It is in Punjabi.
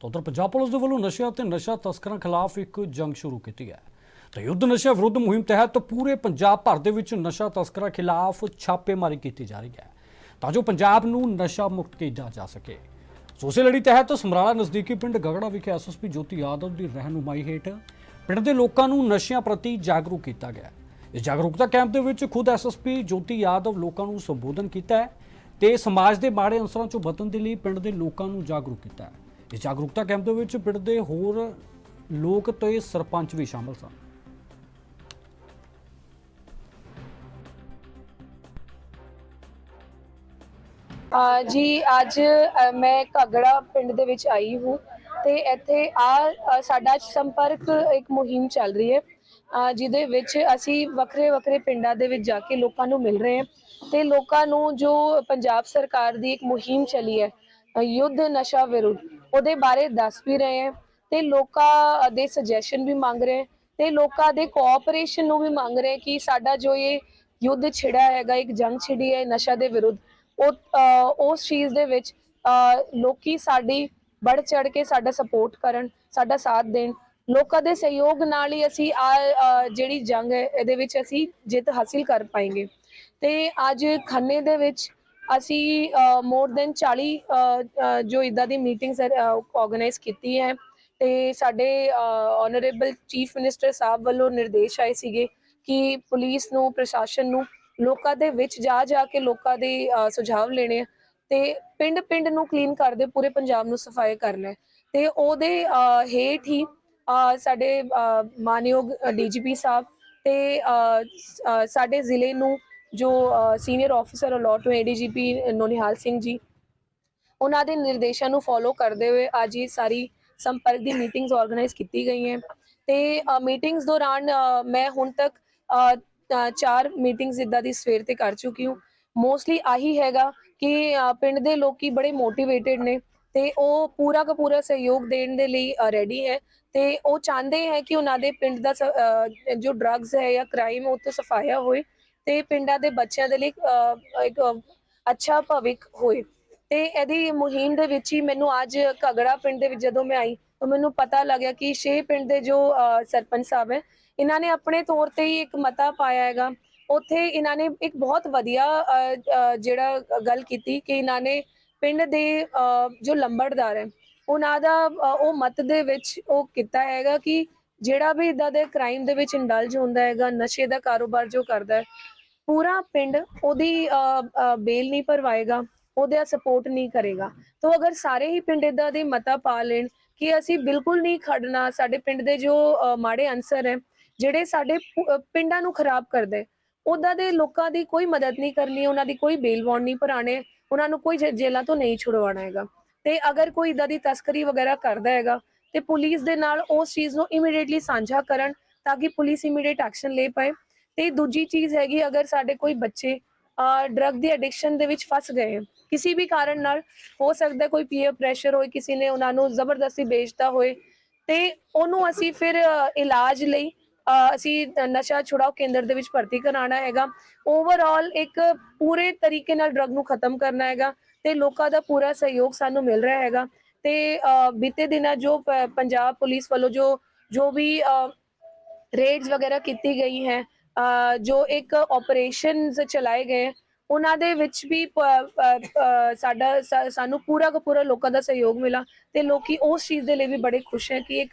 ਤਾਂ ਉੱਧਰ ਪੰਜਾਬ ਪੁਲਿਸ ਦੇ ਵੱਲੋਂ ਨਸ਼ਿਆਂ ਤੇ ਨਸ਼ਾ ਤਸਕਰਾਂ ਖਿਲਾਫ ਇੱਕ ਜੰਗ ਸ਼ੁਰੂ ਕੀਤੀ ਹੈ। ਤਾਂ ਯੁੱਧ ਨਸ਼ਾ ਵਿਰੁੱਧ ਮੁਹਿੰਮ ਤਹਿਤ ਪੂਰੇ ਪੰਜਾਬ ਭਰ ਦੇ ਵਿੱਚ ਨਸ਼ਾ ਤਸਕਰਾਂ ਖਿਲਾਫ ਛਾਪੇਮਾਰੀ ਕੀਤੀ ਜਾ ਰਹੀ ਹੈ ਤਾਂ ਜੋ ਪੰਜਾਬ ਨੂੰ ਨਸ਼ਾ ਮੁਕਤ ਕੀਤਾ ਜਾ ਸਕੇ। ਸੋਸੇ ਲੜੀ ਤਹਿਤ ਸਮਰਾਲਾ ਨਜ਼ਦੀਕੀ ਪਿੰਡ ਗਗੜਾ ਵਿਖੇ ਐਸਐਸਪੀ ਜੋਤੀ ਯਾਦਵ ਦੀ ਰਹਿਨੁਮਾਈ ਹੇਠ ਪਿੰਡ ਦੇ ਲੋਕਾਂ ਨੂੰ ਨਸ਼ਿਆਂ ਪ੍ਰਤੀ ਜਾਗਰੂਕ ਕੀਤਾ ਗਿਆ। ਇਸ ਜਾਗਰੂਕਤਾ ਕੈਂਪ ਦੇ ਵਿੱਚ ਖੁਦ ਐਸਐਸਪੀ ਜੋਤੀ ਯਾਦਵ ਲੋਕਾਂ ਨੂੰ ਸੰਬੋਧਨ ਕੀਤਾ ਹੈ ਤੇ ਸਮਾਜ ਦੇ ਮਾੜੇ ਅੰਸਰਾਂ ਚੋਂ ਬਚਣ ਦੇ ਲਈ ਪਿੰਡ ਦੇ ਲੋਕਾਂ ਨੂੰ ਜਾਗਰੂਕ ਕੀਤਾ ਹੈ। ਇਸ ਜਾਗਰੂਕਤਾ ਕੈਂਪ ਦੇ ਵਿੱਚ ਪਿੰਡ ਦੇ ਹੋਰ ਲੋਕ ਤੇ ਸਰਪੰਚ ਵੀ ਸ਼ਾਮਲ ਸਨ। ਅ, ਜੀ ਅੱਜ ਅ, ਮੈਂ ਘਗੜਾ ਪਿੰਡ ਦੇ ਵਿੱਚ ਆਈ ਹੂੰ ਤੇ ਇੱਥੇ ਆ ਸਾਡਾ ਸੰਪਰਕ ਇੱਕ ਮੁਹਿੰਮ ਚੱਲ ਰਹੀ ਹੈ। ਅ, ਜਿਹਦੇ ਵਿੱਚ ਅਸੀਂ ਵੱਖਰੇ ਵੱਖਰੇ ਪਿੰਡਾਂ ਦੇ ਵਿੱਚ ਜਾ ਕੇ ਲੋਕਾਂ ਨੂੰ ਮਿਲ ਰਹੇ ਹਾਂ ਤੇ ਲੋਕਾਂ ਨੂੰ ਜੋ ਪੰਜਾਬ ਸਰਕਾਰ ਦੀ ਇੱਕ ਮੁਹਿੰਮ ਚੱਲੀ ਹੈ ਯੁੱਧ ਨਸ਼ਾ ਵਿਰੁੱਧ। ਉਹਦੇ ਬਾਰੇ ਦੱਸ ਵੀ ਰਹੇ ਹੈ ਤੇ ਲੋਕਾਂ ਦੇ ਸੁਜੈਸ਼ਨ ਵੀ ਮੰਗ ਰਹੇ ਹਾਂ ਤੇ ਲੋਕਾਂ ਦੇ ਕੋਆਪਰੇਸ਼ਨ ਨੂੰ ਵੀ ਮੰਗ ਰਹੇ ਕਿ ਸਾਡਾ ਜੋ ਇਹ ਯੁੱਧ ਛਿੜਿਆ ਹੈਗਾ ਇੱਕ ਜੰਗ ਛਿੜੀ ਹੈ ਨਸ਼ਾ ਦੇ ਵਿਰੁੱਧ ਉਹ ਉਸ ਚੀਜ਼ ਦੇ ਵਿੱਚ ਅਹ, ਲੋਕੀ ਸਾਡੀ ਬੜ ਚੜ ਕੇ ਸਾਡਾ ਸਪੋਰਟ ਕਰਨ ਸਾਡਾ ਸਾਥ ਦੇਣ। ਲੋਕਾਂ ਦੇ ਸਹਿਯੋਗ ਨਾਲ ਹੀ ਅਸੀਂ ਆ ਜਿਹੜੀ ਜੰਗ ਹੈ ਇਹਦੇ ਵਿੱਚ ਅਸੀਂ ਜਿੱਤ ਹਾਸਿਲ ਕਰ ਪਾਏਗੇ। ਤੇ ਅੱਜ ਖੰਨੇ ਦੇ ਵਿੱਚ ਅਸੀਂ ਮੋਰ ਦੈਨ 40 ਜੋ ਇਦਾਂ ਦੀ ਮੀਟਿੰਗਸ ਆਰਗੇਨਾਈਜ਼ ਕੀਤੀ ਹੈ ਤੇ ਸਾਡੇ ਆਨਰੇਬਲ ਚੀਫ ਮਿਨਿਸਟਰ ਸਾਹਿਬ ਵੱਲੋਂ ਨਿਰਦੇਸ਼ ਆਏ ਸੀਗੇ ਕਿ ਪੁਲਿਸ ਨੂੰ ਪ੍ਰਸ਼ਾਸਨ ਨੂੰ ਲੋਕਾਂ ਦੇ ਵਿੱਚ ਜਾ ਜਾ ਕੇ ਲੋਕਾਂ ਦੇ ਅਹ, ਸੁਝਾਅ ਲੈਣੇ ਆ ਤੇ ਪਿੰਡ ਪਿੰਡ ਨੂੰ ਕਲੀਨ ਕਰਦੇ ਪੂਰੇ ਪੰਜਾਬ ਨੂੰ ਸਫ਼ਾਈ ਕਰਨਾ ਹੈ ਤੇ ਉਹਦੇ ਹੇਠ ਹੀ ਸਾਡੇ ਮਾਨਯੋਗ ਡੀਜੀਪੀ ਸਾਹਿਬ ਤੇ ਅਹ, ਸ- ਸਾਡੇ ਜ਼ਿਲ੍ਹੇ ਨੂੰ ਜੋ ਸੀਨੀਅਰ ਆਫੀਸਰ ਅਲੋਟ ਹੋਏ ਡੀਜੀਪੀ ਨੋਨਿਹਾਲ ਸਿੰਘ ਜੀ, ਉਹਨਾਂ ਦੇ ਨਿਰਦੇਸ਼ਾਂ ਨੂੰ ਫੋਲੋ ਕਰਦੇ ਹੋਏ ਅੱਜ ਇਹ ਸਾਰੀ ਸੰਪਰਕ ਦੀ ਮੀਟਿੰਗਸ ਆਰਗੇਨਾਈਜ਼ ਕੀਤੀ ਗਈਆਂ ਤੇ ਮੀਟਿੰਗਸ ਦੌਰਾਨ ਮੈਂ ਹੁਣ ਤੱਕ ਚਾਰ ਮੀਟਿੰਗਸ ਇਦਾਂ ਦੀ ਸਵੇਰ ਤੇ ਕਰ ਚੁੱਕੀ ਹਾਂ। ਮੋਸਟਲੀ ਆਹੀ ਹੈਗਾ ਕਿ ਪਿੰਡ ਦੇ ਲੋਕੀ ਬੜੇ ਮੋਟੀਵੇਟਿਡ ਨੇ ਤੇ ਉਹ ਪੂਰਾ ਦਾ ਪੂਰਾ ਸਹਿਯੋਗ ਦੇਣ ਦੇ ਲਈ ਰੈਡੀ ਹੈ ਤੇ ਉਹ ਚਾਹੁੰਦੇ ਹੈ ਕਿ ਉਹਨਾਂ ਦੇ ਪਿੰਡ ਦਾ ਸ- ਜੋ ਡਰੱਗਸ ਹੈ ਜਾਂ ਕ੍ਰਾਈਮ ਉਹ ਤੋਂ ਸਫਾਇਆ ਹੋਏ। ਤੇ ਪਿੰਡਾਂ ਦੇ ਬੱਚਿਆਂ ਦੇ ਲਈ ਅ, ਇੱਕ ਅੱਛਾ ਭਵਿੱਖ ਹੋਏ। ਤੇ ਇਹਦੀ ਮੁਹਿੰਮ ਦੇ ਵਿੱਚ ਹੀ ਮੈਨੂੰ ਅੱਜ ਘਗੜਾ ਪਿੰਡ ਦੇ ਵਿੱਚ ਜਦੋਂ ਮੈਂ ਆਈ ਤਾਂ ਮੈਨੂੰ ਪਤਾ ਲੱਗਿਆ ਕਿ ਛੇ ਪਿੰਡ ਦੇ ਜੋ ਸਰਪੰਚ ਸਾਹਿਬ ਹੈ ਇਹਨਾਂ ਨੇ ਆਪਣੇ ਤੌਰ ਤੇ ਹੀ ਇੱਕ ਮਤਾ ਪਾਇਆ ਹੈਗਾ। ਉੱਥੇ ਇਹਨਾਂ ਨੇ ਇੱਕ ਬਹੁਤ ਵਧੀਆ ਜਿਹੜਾ ਗੱਲ ਕੀਤੀ ਕਿ ਇਹਨਾਂ ਨੇ ਪਿੰਡ ਦੇ ਅ, ਜੋ ਲੰਬੜਦਾਰ ਹੈ ਉਹਨਾਂ ਦਾ ਉਹ ਮਤ ਦੇ ਵਿੱਚ ਉਹ ਕੀਤਾ ਹੈਗਾ ਕਿ ਜਿਹੜਾ ਵੀ ਇਦਾਂ ਦੇ ਕ੍ਰਾਈਮ ਦੇ ਵਿੱਚ ਇੰਡਲਜ ਹੁੰਦਾ ਹੈਗਾ ਨਸ਼ੇ ਦਾ ਕਾਰੋਬਾਰ ਜੋ ਕਰਦਾ ਹੈ ਪੂਰਾ ਪਿੰਡ ਉਹਦੀ ਬੇਲ ਨਹੀਂ ਭਰਵਾਏਗਾ, ਉਹਦੇ ਸਪੋਰਟ ਨਹੀਂ ਕਰੇਗਾ। ਤਾਂ ਅਗਰ ਸਾਰੇ ਹੀ ਪਿੰਡ ਇਦਾਂ ਦੇ ਮਤਾ ਪਾ ਲੈਣ ਕਿ ਅਸੀਂ ਬਿਲਕੁਲ ਨਹੀਂ ਖੜਨਾ, ਸਾਡੇ ਪਿੰਡ ਦੇ ਜੋ ਮਾੜੇ ਅਨਸਰ ਹੈ, ਜਿਹੜੇ ਸਾਡੇ ਪਿੰਡਾਂ ਨੂੰ ਖਰਾਬ ਕਰਦੇ ਉਦਾਂ ਦੇ ਲੋਕਾਂ ਦੀ ਕੋਈ ਮਦਦ ਨਹੀਂ ਕਰਨੀ, ਉਹਨਾਂ ਦੀ ਕੋਈ ਬੇਲ ਬੌਂਡ ਨਹੀਂ ਭਰਾਣੇ, ਉਹਨਾਂ ਨੂੰ ਕੋਈ ਜੇ- ਜੇਲ੍ਹਾਂ ਤੋਂ ਨਹੀਂ ਛੁਡਵਾਉਣਾ ਹੈਗਾ। ਤੇ ਅਗਰ ਕੋਈ ਇਦਾਂ ਦੀ ਤਸਕਰੀ ਵਗੈਰਾ ਕਰਦਾ ਹੈਗਾ, ਤੇ ਪੁਲਿਸ ਦੇ ਨਾਲ ਉਸ ਚੀਜ਼ ਨੂੰ ਇਮੀਡੀਏਟਲੀ ਸਾਂਝਾ ਕਰਨ, ਤਾਂ ਕਿ ਪੁਲਿਸ ਇਮੀਡੀਏਟ ਐਕਸ਼ਨ ਲੈ ਪਾਏ। ਤੇ ਦੂਜੀ ਚੀਜ਼ ਹੈਗੀ, ਅਗਰ ਸਾਡੇ ਕੋਈ ਬੱਚੇ ਡਰਗ ਦੀ ਐਡਿਕਸ਼ਨ ਦੇ ਵਿੱਚ ਫਸ ਗਏ, ਕਿਸੇ ਵੀ ਕਾਰਨ ਨਾਲ ਹੋ ਸਕਦਾ ਹੈ ਕੋਈ ਪੀਅਰ ਪ੍ਰੈਸ਼ਰ ਹੋਏ, ਕਿਸੇ ਨੇ ਉਹਨਾਂ ਨੂੰ ਜ਼ਬਰਦਸਤੀ ਵੇਚਦਾ ਹੋਏ, ਤੇ ਉਹਨੂੰ ਅਸੀਂ ਫਿਰ ਇਲਾਜ ਲਈ ਅਸੀਂ ਨਸ਼ਾ ਛੁਡਾਓ ਕੇਂਦਰ ਦੇ ਵਿੱਚ ਭਰਤੀ ਕਰਾਉਣਾ ਹੈਗਾ। ਓਵਰਆਲ ਇੱਕ ਪੂਰੇ ਤਰੀਕੇ ਨਾਲ ਡਰਗ ਨੂੰ ਖਤਮ ਕਰਨਾ ਹੈਗਾ ਤੇ ਲੋਕਾਂ ਦਾ ਪੂਰਾ ਸਹਿਯੋਗ ਸਾਨੂੰ ਮਿਲ ਰਿਹਾ ਹੈਗਾ। ਤੇ ਬੀਤੇ ਦਿਨਾਂ ਜੋ ਪ- ਪੰਜਾਬ ਪੁਲਿਸ ਵੱਲੋਂ ਜੋ ਜੋ ਵੀ ਰੇਡਸ ਵਗੈਰਾ ਕੀਤੀ ਗਈ ਹੈ ਜੋ ਇੱਕ ਆਪਰੇਸ਼ਨਸ ਚਲਾਏ ਗਏ, ਉਹਨਾਂ ਦੇ ਵਿੱਚ ਵੀ ਸਾਡਾ ਸਾਨੂੰ ਪੂਰਾ ਦਾ ਪੂਰਾ ਲੋਕਾਂ ਦਾ ਸਹਿਯੋਗ ਮਿਲਾ ਤੇ ਲੋਕੀ ਉਸ ਚੀਜ਼ ਦੇ ਲਈ ਵੀ ਬੜੇ ਖੁਸ਼ ਹੈ ਕਿ ਇੱਕ